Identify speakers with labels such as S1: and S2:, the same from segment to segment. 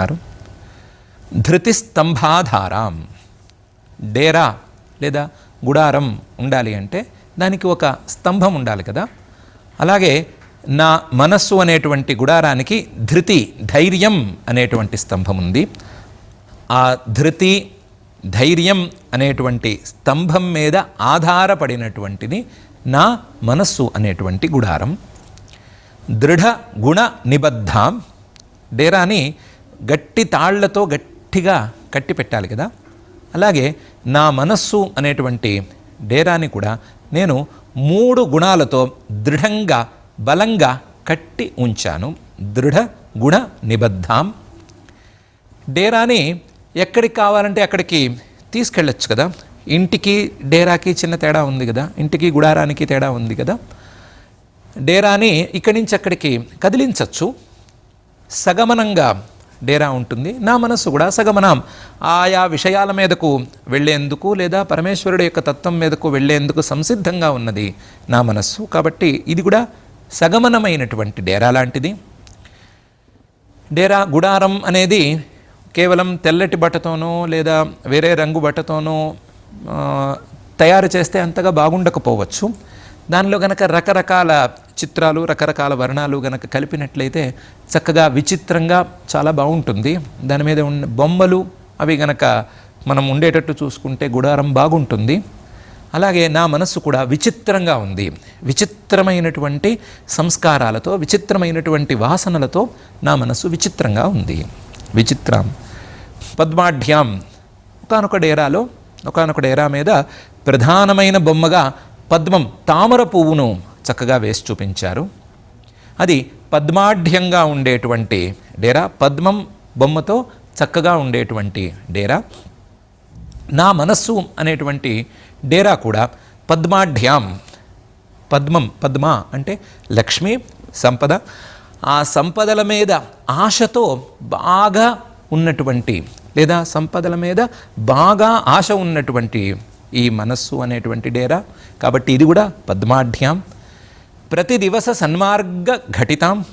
S1: అన్నారు ధృతిస్తంభాధారాం. డేరా లేదా గుడారం ఉండాలి అంటే దానికి ఒక స్తంభం ఉండాలి కదా. అలాగే నా మనస్సు అనేటువంటి గుడారానికి ధృతి ధైర్యం అనేటువంటి స్తంభం ఉంది. ఆ ధృతి ధైర్యం అనేటువంటి స్తంభం మీద ఆధారపడినటువంటిది నా మనస్సు అనేటువంటి గుడారం. దృఢ గుణ నిబద్ధాం డేరాని గట్టి తాళ్ళతో గట్టిగా కట్టి పెట్టాలి కదా? అలాగే నా మనస్సు అనేటువంటి డేరాని కూడా నేను మూడు గుణాలతో దృఢంగా బలంగా కట్టి ఉంచాను. దృఢ గుణ నిబద్ధాం. డేరాని ఎక్కడికి కావాలంటే అక్కడికి తీసుకెళ్ళొచ్చు కదా? ఇంటికి డేరాకి చిన్న తేడా ఉంది కదా? ఇంటికి గుడారానికి తేడా ఉంది కదా? డేరాని ఇక్కడి నుంచి అక్కడికి కదిలించవచ్చు సగమనంగా డేరా ఉంటుంది. నా మనస్సు కూడా సగమనం. ఆయా విషయాల మీదకు వెళ్ళేందుకు లేదా పరమేశ్వరుడు యొక్క తత్వం మీదకు వెళ్ళేందుకు సంసిద్ధంగా ఉన్నది నా మనస్సు. కాబట్టి ఇది కూడా సగమనమైనటువంటి డేరా లాంటిది. డేరా గుడారం అనేది కేవలం తెల్లటి బట్టతోనో లేదా వేరే రంగు బట్టతోనో తయారు చేస్తే అంతగా బాగుండకపోవచ్చు. దానిలో కనుక రకరకాల చిత్రాలు రకరకాల వర్ణాలు గనక కలిపినట్లయితే చక్కగా విచిత్రంగా చాలా బాగుంటుంది. దాని మీద ఉన్న బొమ్మలు అవి గనక మనం ఉండేటట్టు చూసుకుంటే గుడారం బాగుంటుంది. అలాగే నా మనస్సు కూడా విచిత్రంగా ఉంది. విచిత్రమైనటువంటి సంస్కారాలతో విచిత్రమైనటువంటి వాసనలతో నా మనస్సు విచిత్రంగా ఉంది. విచిత్రం. పద్మాఢ్యాం. ఒకనొక డేరాలో ఒకనొక డేరా మీద ప్రధానమైన బొమ్మగా పద్మం తామర పువ్వును చక్కగా వేసి చూపించారు. అది పద్మాఢ్యంగా ఉండేటువంటి డేరా పద్మం బొమ్మతో చక్కగా ఉండేటువంటి డేరా. నా మనస్సు అనేటువంటి డేరా కూడా పద్మాఢ్యాం పద్మం పద్మ అంటే లక్ష్మి సంపద. ఆ సంపదల మీద ఆశతో బాగా ఉన్నటువంటి లేదా సంపదల మీద బాగా ఆశ ఉన్నటువంటి ఈ మనస్సు అనేటువంటి డేరా. కాబట్టి ఇది కూడా పద్మాఢ్యాం. ప్రతి దివస సన్మార్గ ఘటితాం.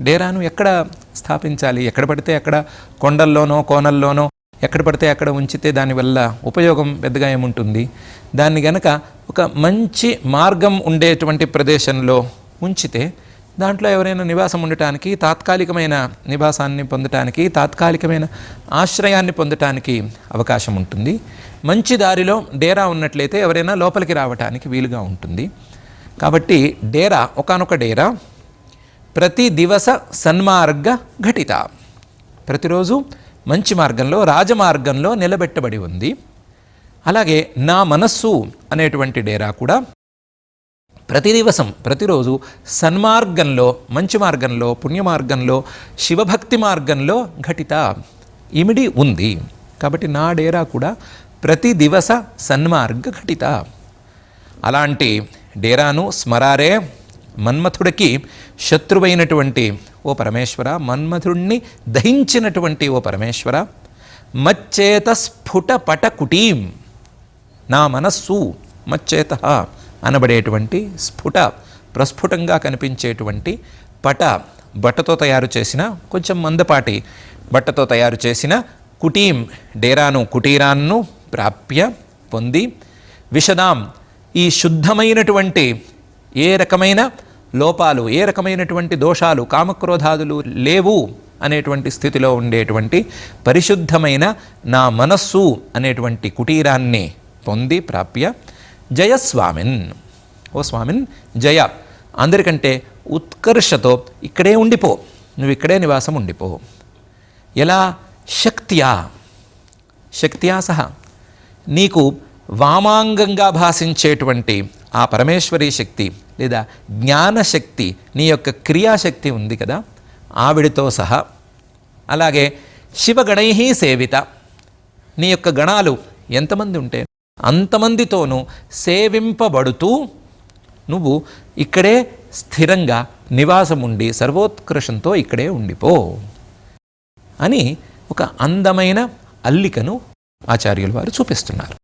S1: డేరాను ఎక్కడ స్థాపించాలి? ఎక్కడ పడితే అక్కడ కొండల్లోనో కోనల్లోనో ఎక్కడ పడితే అక్కడ ఉంచితే దానివల్ల ఉపయోగం పెద్దగా ఏముంటుంది? దాన్ని గనక ఒక మంచి మార్గం ఉండేటువంటి ప్రదేశంలో ఉంచితే దాంట్లో ఎవరైనా నివాసం ఉండటానికి తాత్కాలికమైన నివాసాన్ని పొందటానికి తాత్కాలికమైన ఆశ్రయాన్ని పొందటానికి అవకాశం ఉంటుంది. మంచి దారిలో డేరా ఉన్నట్లయితే ఎవరైనా లోపలికి రావటానికి వీలుగా ఉంటుంది. కాబట్టి డేరా ఒకానొక డేరా ప్రతి దివస సన్మార్గ ఘటిత. ప్రతిరోజు మంచి మార్గంలో రాజమార్గంలో నిలబెట్టబడి ఉంది. అలాగే నా మనస్సు అనేటువంటి డేరా కూడా ప్రతి దివసం ప్రతిరోజు సన్మార్గంలో మంచి మార్గంలో పుణ్యమార్గంలో శివభక్తి మార్గంలో ఘటిత. ఇమిడి ఉంది. కాబట్టి నా డేరా కూడా ప్రతి దివస సన్మార్గ ఘటిత. అలాంటి డేరాను స్మరారే మన్మథుడికి శత్రువైనటువంటి ఓ పరమేశ్వర మన్మథుడిని దహించినటువంటి ఓ పరమేశ్వర. మచ్చేత స్ఫుట పట కుటీం నా మనస్సు మచ్చేత అనబడేటువంటి స్ఫుట ప్రస్ఫుటంగా కనిపించేటువంటి పట బట్టతో తయారు చేసిన కొంచెం మందపాటి బట్టతో తయారు చేసిన కుటీం డేరాను కుటీరాన్ను ప్రాప్య పొంది విషదాం ఈ శుద్ధమైనటువంటి ఏ రకమైన లోపాలు ఏ రకమైనటువంటి దోషాలు కామక్రోధాదులు లేవు అనేటువంటి స్థితిలో ఉండేటువంటి పరిశుద్ధమైన నా మనస్సు అనేటువంటి కుటీరాన్ని పొంది ప్రాప్య జయస్వామిన్ ఓ స్వామిన్ జయ. అందరికంటే ఉత్కర్షతో ఇక్కడే ఉండిపో నువ్వు ఇక్కడే నివాసం ఉండిపో. ఎలా? శక్త్యా. శక్త్యా సహా. నీకు వామాంగంగా భాషించేటువంటి ఆ పరమేశ్వరీ శక్తి లేదా జ్ఞానశక్తి నీ యొక్క క్రియాశక్తి ఉంది కదా ఆవిడితో సహా. అలాగే శివగణై సేవిత. నీ యొక్క గణాలు ఎంతమంది ఉంటే అంతమందితోనూ సేవింపబడుతూ నువ్వు ఇక్కడే స్థిరంగా నివాసం ఉండి సర్వోత్కృషంతో ఇక్కడే ఉండిపో అని ఒక అందమైన అల్లికను ఆచార్యుల వారు చూపిస్తున్నారు.